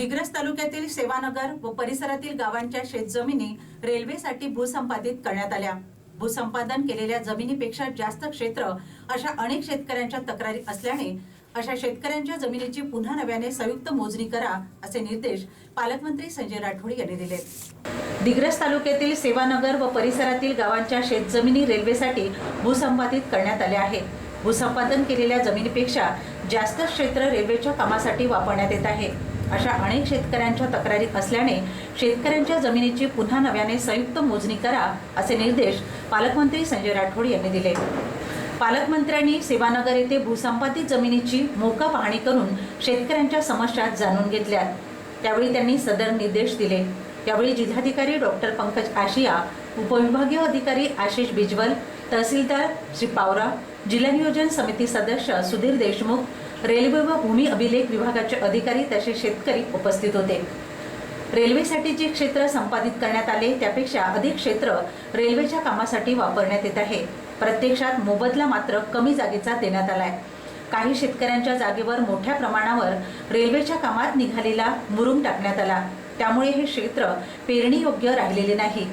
दिग्रस तालुक्यातील सेवानगर व परिसरातील गावांच्या शेतजमिनी रेल्वेसाठी भूसंपादित करण्यात आल्या. भूसंपादन केलेल्या जमिनीपेक्षा जास्त क्षेत्र अशा अनेक शेतकऱ्यांच्या तक्रारी असल्याने अशा शेतकऱ्यांच्या जमिनीची पुन्हा नव्याने संयुक्त मोजणी करा असे निर्देश पालकमंत्री संजय राठोड यांनी दिले. दिग्रस तालुक्यातील सेवानगर व परिसरातील गावांच्या शेतजमिनी रेल्वेसाठी भूसंपादित करण्यात आल्या आहेत भूसंपादन केलेल्या जमिनीपेक्षा जास्त क्षेत्र रेल्वेच्या कामासाठी वापरण्यात येत आहे. अशा अनेक शेतकऱ्यांच्या तक्रारी असल्याने शेतकऱ्यांच्या जमिनीची पुन्हा नव्याने संयुक्त मोजणी करा असे निर्देश पालकमंत्री संजय राठोड यांनी दिले. पालकमंत्र्यांनी सेवानगर येथे भूसंपादित जमिनीची मोका पाहणी करून शेतकऱ्यांच्या समस्या जाणून घेतल्या. त्यावेळी त्यांनी सदर निर्देश दिले. यावेळी जिल्हाधिकारी डॉक्टर पंकज आशिया उपविभागीय अधिकारी आशिष बिजवल तहसीलदार श्री पावरा जिल्हा नियोजन समिती सदस्य सुधीर देशमुख रेल्वे व भूमी अभिलेख विभागाचे अधिकारी तसेच शेतकरी उपस्थित होते. रेल्वेसाठी जे क्षेत्र संपादित करण्यात आले त्यापेक्षा अधिक क्षेत्र रेल्वेच्या कामासाठी वापरण्यात येत आहे. प्रत्यक्षात मोबदला मात्र कमी जागेचा देण्यात आलाय. काही शेतकऱ्यांच्या जागेवर मोठ्या प्रमाणावर रेल्वेच्या कामात निघालेला मुरुम टाकण्यात आला. त्यामुळे हे क्षेत्र पेरणी योग्य राहिलेले नाही.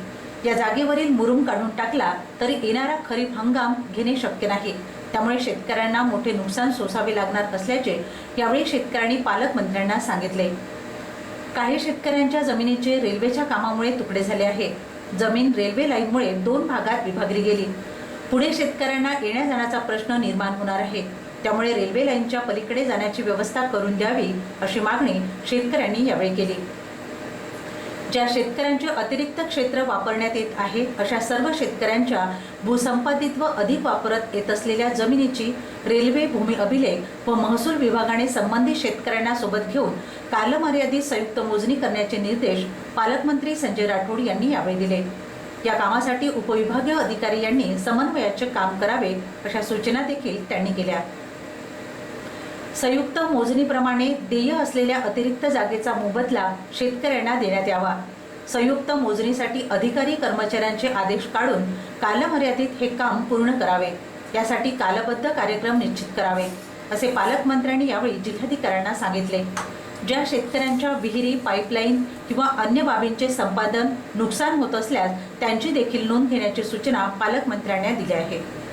या जागेवरील मुरुम काढून टाकला तरी येणारा खरीप हंगाम घेणे शक्य नाही. त्यामुळे शेतकऱ्यांना मोठे नुकसान सोसावे लागणार असल्याचे यावेळी शेतकऱ्यांनी पालकमंत्र्यांना सांगितले. काही शेतकऱ्यांच्या जमिनीचे रेल्वेच्या कामामुळे तुकडे झाले आहे. जमीन रेल्वे लाईनमुळे दोन भागात विभागली गेली. पुढे शेतकऱ्यांना येण्या जाण्याचा प्रश्न निर्माण होणार आहे. त्यामुळे रेल्वे लाईनच्या पलीकडे जाण्याची व्यवस्था करून द्यावी अशी मागणी शेतकऱ्यांनी यावेळी केली. ज्या शेतकऱ्यांचे अतिरिक्त क्षेत्र वापरण्यात येत आहे अशा सर्व शेतकऱ्यांच्या भूसंपादित व अधिक वापरत येत असलेल्या जमिनीची रेल्वे भूमी अभिलेख व महसूल विभागाने संबंधित शेतकऱ्यांना सोबत घेऊन कालमर्यादित संयुक्त मोजणी करण्याचे निर्देश पालकमंत्री संजय राठोड यांनी यावेळी दिले. या कामासाठी उपविभागीय अधिकारी यांनी समन्वयाचे काम करावे अशा सूचना देखील त्यांनी केल्या. संयुक्त मोजणीप्रमाणे देय असलेल्या अतिरिक्त जागेचा मोबदला शेतकऱ्यांना देण्यात यावा. संयुक्त मोजणीसाठी अधिकारी कर्मचाऱ्यांचे आदेश काढून कालमर्यादित हे काम पूर्ण करावे. यासाठी कालबद्ध कार्यक्रम निश्चित करावे असे पालकमंत्र्यांनी यावेळी जिल्हाधिकाऱ्यांना सांगितले. ज्या शेतकऱ्यांच्या विहिरी पाईपलाईन किंवा अन्य बाबींचे संपादन नुकसान होत असल्यास त्यांची देखील नोंद घेण्याची सूचना पालकमंत्र्यांना दिल्या आहे.